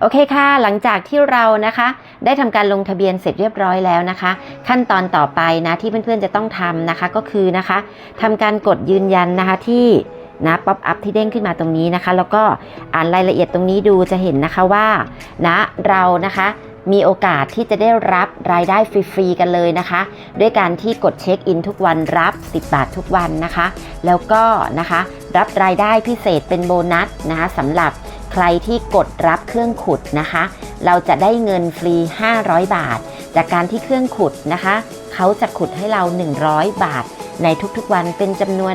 โอเคค่ะ หลังจากที่เรานะคะ ได้ทำการลงทะเบียนเสร็จเรียบร้อยแล้วนะคะ ขั้นตอนต่อไปนะที่เพื่อนๆจะต้องทำนะคะก็คือนะคะทำการกดยืนยันนะคะที่นะป๊อปอัพที่เด้งขึ้นมาตรงนี้นะคะ แล้วก็อ่านรายละเอียดตรงนี้ดูจะเห็นนะคะว่านะเรานะคะมีโอกาสที่จะได้รับรายได้ฟรีๆกันเลยนะคะ ด้วยการที่กดเช็คอินทุกวันรับ 10 บาททุกวันนะคะ แล้วก็นะคะรับรายได้พิเศษเป็นโบนัสนะคะสำหรับ ใครที่กดรับเครื่องขุดนะคะ เราจะได้เงินฟรี 500 บาท จากการที่เครื่องขุดนะคะ เขาจะขุดให้เรา 100 บาท ในทุกๆวันเป็นจำนวน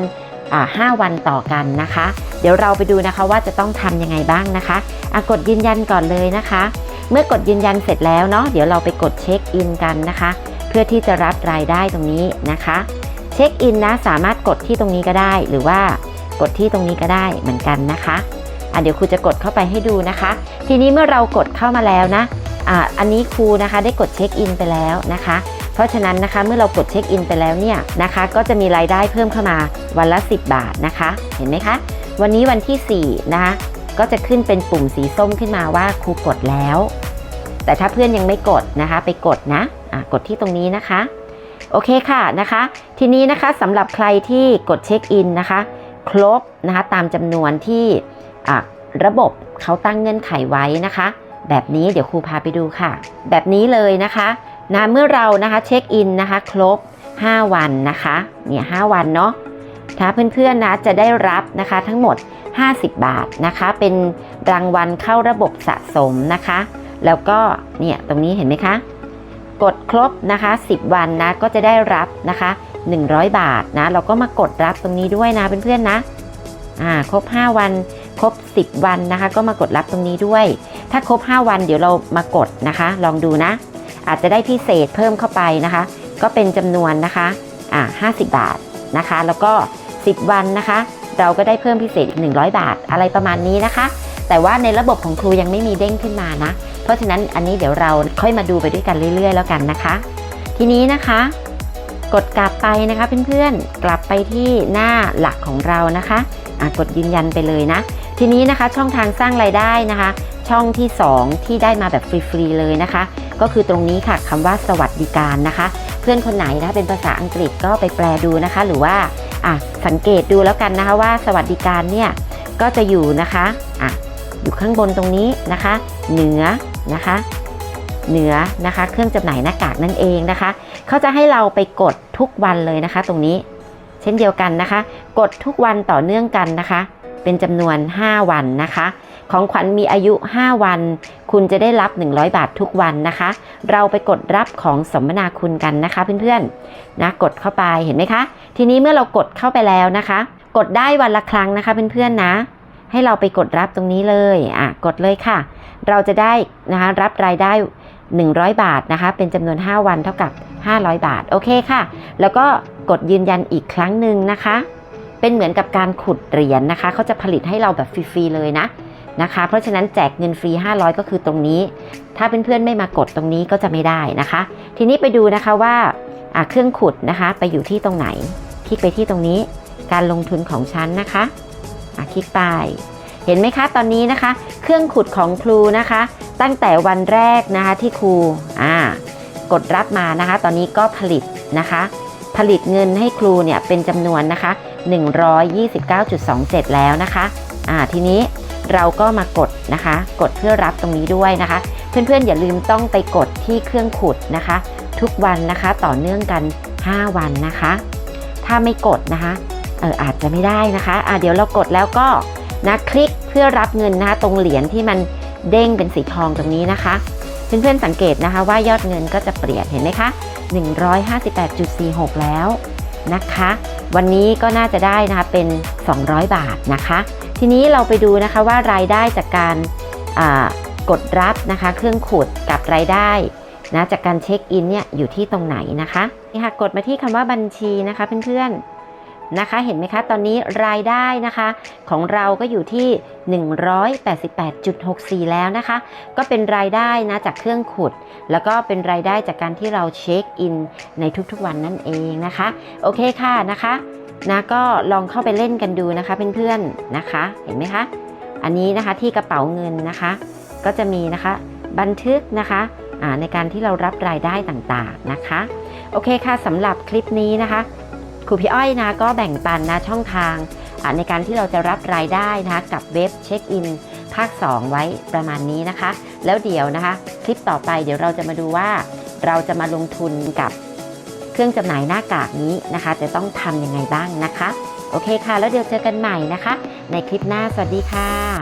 อ่า5วันต่อกันนะคะ เดี๋ยวเราไปดูนะคะว่าจะต้องทำยังไงบ้างนะคะะกดยืนยันก่อนเลยนะคะ เมื่อกดยืนยันเสร็จแล้วเนาะเดี๋ยวเราไปกดเช็คอินกันนะคะ เพื่อที่จะรับรายได้ตรงนี้นะคะ เช็คอินนะสามารถกดที่ตรงนี้ก็ได้ หรือว่ากดที่ตรงนี้ก็ได้เหมือนกันนะคะ อะเดี๋ยวครูจะกดเข้าไปให้ดูนะคะ ทีนี้เมื่อเรากดเข้ามาแล้วนะอะอันนี้ครูนะคะได้กดเช็คอินไปแล้วนะคะ เพราะฉะนั้นนะคะเมื่อเรากดเช็คอินไปแล้วเนี่ยนะคะ ก็จะมีรายได้เพิ่มเข้ามาวันละ 10 บาทนะคะ เห็นไหมคะ วันนี้วันที่4นะคะก็จะขึ้นเป็นปุ่มสีส้มขึ้นมาว่าครูกดแล้ว แต่ถ้าเพื่อนยังไม่กดนะคะ ไปกดนะะกดที่ตรงนี้นะคะ โอเคค่ะนะคะ ทีนี้นะคะสำหรับใครที่กดเช็คอินนะคะ ครบนะคะตามจำนวนที่ อะระบบเขาตั้งเงื่อนไขไว้นะคะ แบบนี้เดี๋ยวครูพาไปดูค่ะ แบบนี้เลยนะคะนะเมื่อเรานะคะเช็คอินนะคะ ครบ 5 วันนะคะเนี่ย5วันเนาะถ้าเพื่อนๆนะจะได้รับนะคะทั้งหมด 50 บาทนะคะ เป็นรางวัลเข้าระบบสะสมนะคะ แล้วก็เนี่ยตรงนี้เห็นไหมคะ กดครบนะคะ 10 วันนะก็จะได้รับนะคะ 100 บาทนะ เราก็มากดรับตรงนี้ด้วยนะเพื่อนๆนะอ่าครบ 5 วัน ครบ 10 วันนะคะ ก็มากดรับตรงนี้ด้วย ถ้าครบ 5 วันเดี๋ยวเรามากดนะคะ ลองดูนะ อาจจะได้พิเศษเพิ่มเข้าไปนะคะ ก็เป็นจำนวนนะคะอ่า50 บาทนะคะ แล้วก็ 10 วันนะคะ เราก็ได้เพิ่มพิเศษอีก100 บาทอะไรประมาณนี้นะคะ แต่ว่าในระบบของครูยังไม่มีเด้งขึ้นมานะ เพราะฉะนั้นอันนี้เดี๋ยวเราค่อยมาดูไปด้วยกันเรื่อย ๆ แล้วกันนะคะ ทีนี้นะคะกดกลับไปนะคะเพื่อนๆ กลับไปที่หน้าหลักของเรานะคะะกดยืนยันไปเลยนะ ทีนี้นะคะช่องทางสร้างรายได้นะคะ ช่องที่ 2 ที่ได้มาแบบฟรีๆเลยนะคะ ก็คือตรงนี้ค่ะคำว่าสวัสดิการนะคะ เพื่อนคนไหนนะคะเป็นภาษาอังกฤษก็ไปแปลดูนะคะ หรือว่าอะสังเกตดูแล้วกันนะคะว่าสวัสดิการเนี่ยก็จะอยู่นะคะอะอยู่ข้างบนตรงนี้นะคะ เหนือนะคะ เหนือนะคะ เครื่องจำหน่ายหน้ากากนั่นเองนะคะเขาจะให้เราไปกดทุกวันเลยนะคะ ตรงนี้ เช่นเดียวกันนะคะ กดทุกวันต่อเนื่องกันนะคะ เป็นจำนวน 5 วันนะคะ ของขวัญมีอายุ 5 วัน คุณจะได้รับ 100 บาททุกวันนะคะ เราไปกดรับของสมนาคุณกันนะคะเพื่อนๆนะกดเข้าไปเห็นไหมคะ ทีนี้เมื่อเรากดเข้าไปแล้วนะคะ กดได้วันละครั้งนะคะเพื่อนๆนะ ให้เราไปกดรับตรงนี้เลยอะกดเลยค่ะ เราจะได้นะคะรับรายได้ 100 บาทนะคะ เป็นจำนวน 5 วันเท่ากับ 500 บาทโอเคค่ะ แล้วก็กดยืนยันอีกครั้งหนึ่งนะคะ เป็นเหมือนกับการขุดเหรียญนะคะเขาจะผลิตให้เราแบบฟรีๆเลยนะนะคะ เพราะฉะนั้นแจกเงินฟรี 500 ก็คือตรงนี้ ถ้าเพื่อนๆไม่มากดตรงนี้ก็จะไม่ได้นะคะ ทีนี้ไปดูนะคะว่าเครื่องขุดนะคะไปอยู่ที่ตรงไหน คลิกไปที่ตรงนี้ การลงทุนของฉันนะคะะคลิกไป เห็นไหมคะตอนนี้นะคะ เครื่องขุดของครูนะคะ ตั้งแต่วันแรกนะคะที่ครูกดรับมานะคะ ตอนนี้ก็ผลิตนะคะ ผลิตเงินให้ครูเนี่ยเป็นจำนวนนะคะ 129.27 แล้วนะคะอ่าทีนี้เราก็มากดนะคะ กดเพื่อรับตรงนี้ด้วยนะคะ เพื่อนๆอย่าลืมต้องไปกดที่เครื่องขุดนะคะ ทุกวันนะคะต่อเนื่องกัน 5 วันนะคะ ถ้าไม่กดนะคะเอออาจจะไม่ได้นะคะอ่าเดี๋ยวเรากดแล้วก็นะคลิกเพื่อรับเงินนะคะตรงเหรียญที่มันเด้งเป็นสีทองตรงนี้นะคะ เพื่อนๆสังเกตนะคะว่ายอดเงินก็จะเปลี่ยนเห็นไหมคะ158.46 แล้ว นะคะ วันนี้ก็น่าจะได้นะคะเป็น 200 บาทนะคะ ทีนี้เราไปดูนะคะว่ารายได้จากการกดรับนะคะ เครื่องขุดกับรายได้นะจากการเช็คอินเนี่ยอยู่ที่ตรงไหนนะคะนี่ค่ะกดมาที่คำว่าบัญชีนะคะเพื่อนๆ นะคะเห็นไหมคะ ตอนนี้รายได้นะคะ ของเราก็อยู่ที่ 188.64 แล้วนะคะ ก็เป็นรายได้นะจากเครื่องขุด แล้วก็เป็นรายได้จากการที่เราเช็คอินในทุกๆวันนั่นเองนะคะ โอเคค่ะนะคะนะก็ลองเข้าไปเล่นกันดูนะคะเพื่อนๆนะคะ เห็นไหมคะ อันนี้นะคะที่กระเป๋าเงินนะคะ ก็จะมีนะคะบันทึกนะคะในการที่เรารับรายได้ต่างๆนะคะ โอเคค่ะสำหรับคลิปนี้นะคะ ครูพี่อ้อยนะก็แบ่งปันนะช่องทางในการที่เราจะรับรายได้นะคะกับเว็บเช็คอินภาค 2 ไว้ประมาณนี้นะคะ แล้วเดี๋ยวนะคะ คลิปต่อไปเดี๋ยวเราจะมาดูว่า เราจะมาลงทุนกับเครื่องจำหน่ายหน้ากากนี้นะคะ จะต้องทำยังไงบ้างนะคะ โอเคค่ะ แล้วเดี๋ยวเจอกันใหม่นะคะ ในคลิปหน้าสวัสดีค่ะ